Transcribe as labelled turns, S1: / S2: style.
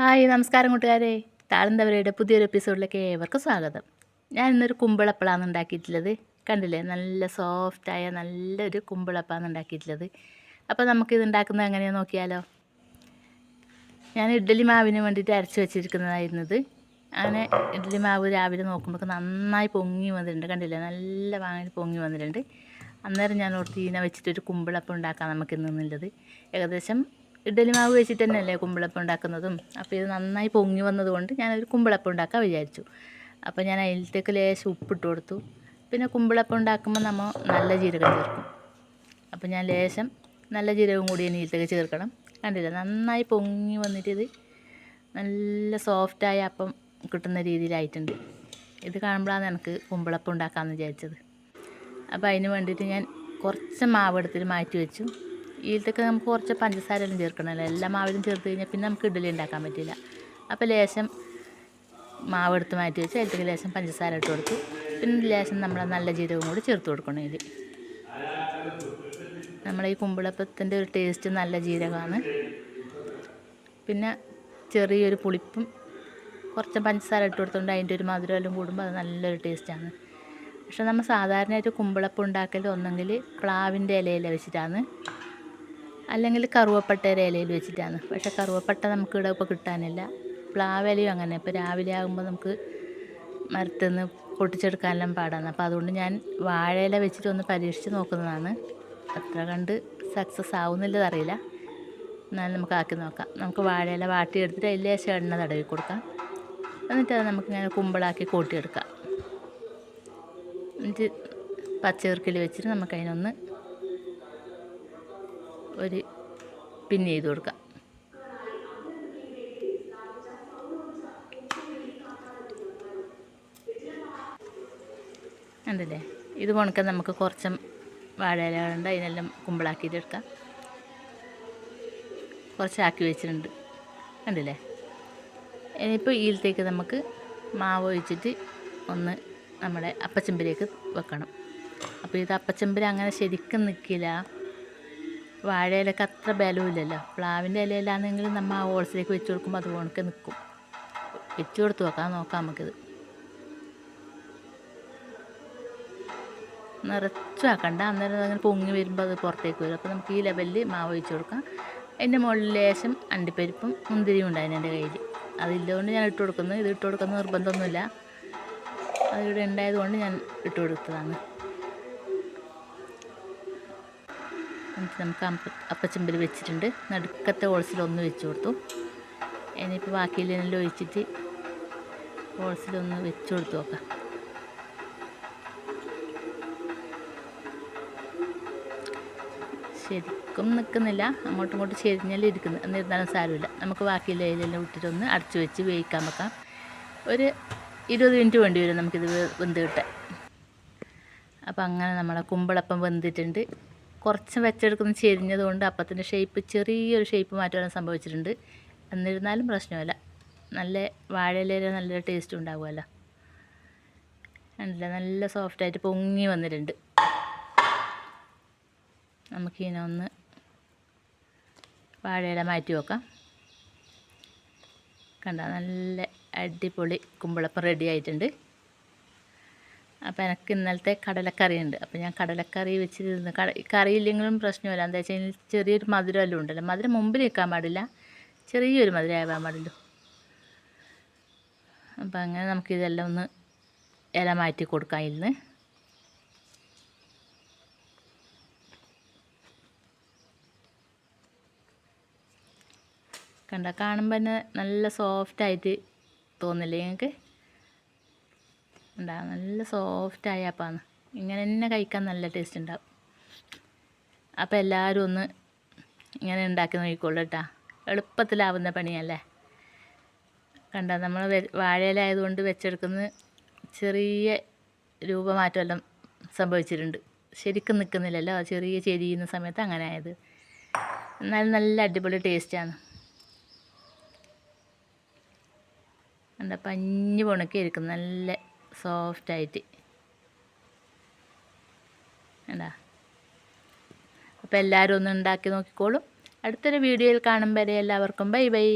S1: Hi നമസ്കാരം കൂട്ടുകാരെ. താഴ്ന്നവരുടെ പുതിയൊരു എപ്പിസോഡിലേക്ക് ഏവർക്കും സ്വാഗതം. ഞാൻ ഇന്നൊരു കുമ്പിളപ്പളാണ് ഉണ്ടാക്കിയിട്ടുള്ളത് കണ്ടില്ലേ? നല്ല സോഫ്റ്റായ നല്ലൊരു കുമ്പിളപ്പാണ് ഉണ്ടാക്കിയിട്ടുള്ളത്. അപ്പോൾ നമുക്കിത് ഉണ്ടാക്കുന്നത് എങ്ങനെയാണെന്ന് നോക്കിയാലോ? ഞാൻ ഇഡ്ഡലി മാവിന് വേണ്ടിയിട്ട് അരച്ച് വെച്ചിരിക്കുന്നതായിരുന്നത്. അങ്ങനെ ഇഡ്ഡലി മാവ് രാവിലെ നോക്കുമ്പോൾ നന്നായി പൊങ്ങി വന്നിട്ടുണ്ട്. കണ്ടില്ലേ? നല്ല വാങ്ങി പൊങ്ങി വന്നിട്ടുണ്ട്. അന്നേരം ഞാൻ ഓർത്ത് ഇതിനെ വെച്ചിട്ടൊരു കുമ്പിളപ്പം ഉണ്ടാക്കാം നമുക്ക് ഇന്നുള്ളത് ഏകദേശം ഇഡ്ഡലി മാവ് വെച്ചിട്ട് തന്നെയല്ലേ കുമ്പിളപ്പം ഉണ്ടാക്കുന്നതും. അപ്പോൾ ഇത് നന്നായി പൊങ്ങി വന്നതുകൊണ്ട് ഞാനൊരു കുമ്പിളപ്പം ഉണ്ടാക്കാൻ വിചാരിച്ചു. അപ്പോൾ ഞാൻ അതിലത്തേക്ക് ലേശം ഉപ്പിട്ട് കൊടുത്തു. പിന്നെ കുമ്പിളപ്പം ഉണ്ടാക്കുമ്പോൾ നമ്മൾ നല്ല ജീരകം ചേർക്കും. അപ്പോൾ ഞാൻ ലേശം നല്ല ജീരകം കൂടി ഇതിലേക്ക് ചേർക്കണം. കണ്ടില്ല? നന്നായി പൊങ്ങി വന്നിട്ട് ഇത് നല്ല സോഫ്റ്റായ അപ്പം കിട്ടുന്ന രീതിയിലായിട്ടുണ്ട്. ഇത് കാണുമ്പോഴാണ് എനിക്ക് കുമ്പിളപ്പം ഉണ്ടാക്കാമെന്ന് വിചാരിച്ചത്. അപ്പോൾ അതിന് വേണ്ടിയിട്ട് ഞാൻ കുറച്ച് മാവ് എടുത്തിട്ട് മാറ്റി വെച്ചു. ഇതിലത്തേക്ക് നമുക്ക് കുറച്ച് പഞ്ചസാര എല്ലാം ചേർക്കണമല്ലോ. എല്ലാ മാവിലും ചേർത്ത് കഴിഞ്ഞാൽ പിന്നെ നമുക്ക് ഇഡ്ഡലി ഉണ്ടാക്കാൻ പറ്റില്ല. അപ്പോൾ ലേശം മാവ് എടുത്ത് മാറ്റി വെച്ച് അതിലേക്ക് ലേശം പഞ്ചസാര ഇട്ട് കൊടുത്തു. പിന്നെ ലേശം നമ്മൾ നല്ല ജീരകവും കൂടി ചേർത്ത് കൊടുക്കണം ഇതിൽ. നമ്മൾ ഈ കുമ്പിളപ്പത്തിന്റെ ഒരു ടേസ്റ്റ് നല്ല ജീരകമാണ്. പിന്നെ ചെറിയൊരു പുളിപ്പും കുറച്ച് പഞ്ചസാര ഇട്ട് കൊടുത്തുകൊണ്ട് അതിന്റെ ഒരു മധുരം എല്ലാം കൂടുമ്പോൾ അത് നല്ലൊരു ടേസ്റ്റാണ്. പക്ഷെ നമ്മൾ സാധാരണയായിട്ട് കുമ്പിളപ്പം ഉണ്ടാക്കൽ ഒന്നെങ്കിൽ പ്ലാവിന്റെ ഇലയിൽ വെച്ചിട്ടാണ്. അല്ലെങ്കിൽ കറുവപ്പട്ടയുടെ ഇലയിൽ വെച്ചിട്ടാണ്. പക്ഷേ കറുവപ്പട്ട നമുക്ക് ഇവിടെ ഇപ്പോൾ കിട്ടാനില്ല. പ്ലാവിലയും അങ്ങനെ. ഇപ്പോൾ രാവിലെ ആകുമ്പോൾ നമുക്ക് മരത്തിൽ നിന്ന് പൊട്ടിച്ചെടുക്കാനെല്ലാം പാടാണ്. അപ്പോൾ അതുകൊണ്ട് ഞാൻ വാഴയില വെച്ചിട്ട് ഒന്ന് പരീക്ഷിച്ച് നോക്കുന്നതാണ്. അത്ര കണ്ട് സക്സസ് ആവുന്നില്ലതറിയില്ല എന്നാലും നമുക്ക് ആക്കി നോക്കാം. നമുക്ക് വാഴയില വാട്ടിയെടുത്തിട്ട് അതിൽ ലേശം എണ്ണ തടവി കൊടുക്കാം. എന്നിട്ട് അത് നമുക്കിങ്ങനെ കുമ്പളാക്കി കൂട്ടിയെടുക്കാം. എന്നിട്ട് പച്ചയിറക്കിൽ വെച്ചിട്ട് നമുക്കതിനൊന്ന് ഒരു പിൻ ചെയ്ത് കൊടുക്കാം. ഉണ്ടല്ലേ? ഇത് കൊണക്കാൻ നമുക്ക് കുറച്ച് വാഴയിലുണ്ട് അതിനെല്ലാം കുമ്പിളാക്കിയിട്ടെടുക്കാം കുറച്ചാക്കി വെച്ചിട്ടുണ്ട്. കണ്ടില്ലേ ഇനിയിപ്പോൾ ഇതിലത്തേക്ക് നമുക്ക് മാവ് ഒഴിച്ചിട്ട് ഒന്ന് നമ്മുടെ അപ്പച്ചെമ്പിലേക്ക് വെക്കണം. അപ്പോൾ ഇത് അപ്പച്ചെമ്പിൽ അങ്ങനെ ശരിക്കും നിൽക്കില്ല. വാഴയിലൊക്കെ അത്ര ബലമില്ലല്ലോ. പ്ലാവിന്റെ ഇലയിലാണെങ്കിൽ നമ്മൾ ആ ഹോൾസിലേക്ക് വെച്ച് കൊടുക്കുമ്പോൾ അത് ഉണക്കെ നിൽക്കും വെച്ച് കൊടുത്ത് നോക്കാം നോക്കാം നമുക്കിത്. നിറച്ചാക്കണ്ട അന്നേരം അങ്ങനെ പൊങ്ങി വരുമ്പോൾ അത് പുറത്തേക്ക് വരും. അപ്പോൾ നമുക്ക് ഈ ലെവലിൽ മാവ് ഒഴിച്ച് കൊടുക്കാം. എന്റെ മുകളിൽ ലേശം അണ്ടിപ്പരിപ്പും മുന്തിരിയും ഉണ്ടായിരുന്നു എന്റെ കയ്യിൽ. അതില്ലതുകൊണ്ട് ഞാൻ ഇട്ട് കൊടുക്കുന്നു. ഇത് ഇട്ട് കൊടുക്കുന്ന നിർബന്ധമൊന്നുമില്ല. അതിവിടെ ഉണ്ടായതുകൊണ്ട് ഞാൻ ഇട്ട് കൊടുത്തതാണ്. എന്നിട്ട് നമുക്ക് അപ്പ അപ്പച്ചമ്പിൽ വെച്ചിട്ടുണ്ട്. നടുക്കത്തെ ഹോൾസിൽ ഒന്ന് വെച്ച് കൊടുത്തു. ഇനിയിപ്പോൾ ബാക്കിയിലെല്ലാം ഒഴിച്ചിട്ട് ഹോൾസിലൊന്ന് വെച്ച് കൊടുത്തു നോക്കാം. ശരിക്കും നിൽക്കുന്നില്ല അങ്ങോട്ടും ഇങ്ങോട്ടും ചെരിഞ്ഞെല്ലാം ഇരിക്കുന്നു എന്നിരുന്നാലും സാരമില്ല. നമുക്ക് ബാക്കിയുള്ള ഇതിലെല്ലാം ഇട്ടിട്ടൊന്ന് അടച്ചു വെച്ച് വേവിക്കാൻ വെക്കാം. ഒരു ഇരുപത് മിനിറ്റ് വേണ്ടി വരും നമുക്കിത് വെന്ത് കിട്ടാൻ. അപ്പോൾ അങ്ങനെ നമ്മളെ കുമ്പളപ്പം വെന്തിട്ടുണ്ട്. കുറച്ച് വെച്ചെടുക്കുന്ന ചെരിഞ്ഞത് കൊണ്ട് അപ്പത്തിന്റെ ഷേപ്പ് ചെറിയൊരു ഷേപ്പ് മാറ്റമാണ് സംഭവിച്ചിട്ടുണ്ട്. എന്നിരുന്നാലും പ്രശ്നമില്ല. നല്ല വാഴയില നല്ല ടേസ്റ്റ് ഉണ്ടാകുമല്ലോ കണ്ടില്ല? നല്ല സോഫ്റ്റായിട്ട് പൊങ്ങി വന്നിട്ടുണ്ട്. നമുക്കിതിനെ ഒന്ന് വാഴയില മാറ്റി വെക്കാം. കണ്ട? നല്ല അടിപൊളി കുമ്പളപ്പം റെഡി ആയിട്ടുണ്ട്. അപ്പോൾ എനിക്ക് ഇന്നലത്തെ കടലക്കറി ഉണ്ട് അപ്പോൾ ഞാൻ കടലക്കറി വെച്ചിരുന്നു. കട കറി ഇല്ലെങ്കിലും പ്രശ്നമില്ല. എന്താ വെച്ച് കഴിഞ്ഞാൽ ചെറിയൊരു മധുരമെല്ലാം ഉണ്ടല്ലോ. മധുരം മുമ്പിൽ വെക്കാൻ പാടില്ല. ചെറിയൊരു മധുരം ആവാൻ പാടുള്ളൂ. അപ്പോൾ അങ്ങനെ നമുക്കിതെല്ലാം ഒന്ന് ഇല മാറ്റി കൊടുക്കാം ഇന്ന്. കണ്ട? കാണുമ്പോൾ തന്നെ നല്ല സോഫ്റ്റായിട്ട് തോന്നില്ലേ നിങ്ങൾക്ക്? ഉണ്ടാകും നല്ല സോഫ്റ്റായ അപ്പാന്ന്. ഇങ്ങനെ തന്നെ കഴിക്കാൻ നല്ല ടേസ്റ്റ് ഉണ്ടാവും. അപ്പോൾ എല്ലാവരും ഒന്ന് ഇങ്ങനെ ഉണ്ടാക്കി നോക്കിക്കോളൂ കേട്ടോ എളുപ്പത്തിലാവുന്ന പണിയല്ലേ? കണ്ട നമ്മൾ വാഴയിലായതുകൊണ്ട് വെച്ചെടുക്കുന്ന ചെറിയ രൂപമാറ്റമെല്ലാം സംഭവിച്ചിട്ടുണ്ട്. ശരിക്കും നിൽക്കുന്നില്ലല്ലോ ചെറിയ ചെരിയുന്ന സമയത്ത് അങ്ങനെ ആയത് എന്നാലും നല്ല അടിപൊളി ടേസ്റ്റാണ് എന്താ പഞ്ഞ് പൊണക്കി ഇരിക്കും നല്ല സോഫ്റ്റായിട്ട് എന്താ അപ്പോൾ എല്ലാവരും ഒന്ന് ഉണ്ടാക്കി നോക്കിക്കോളും. അടുത്തൊരു വീഡിയോയിൽ കാണും വരെ എല്ലാവർക്കും. Bye bye.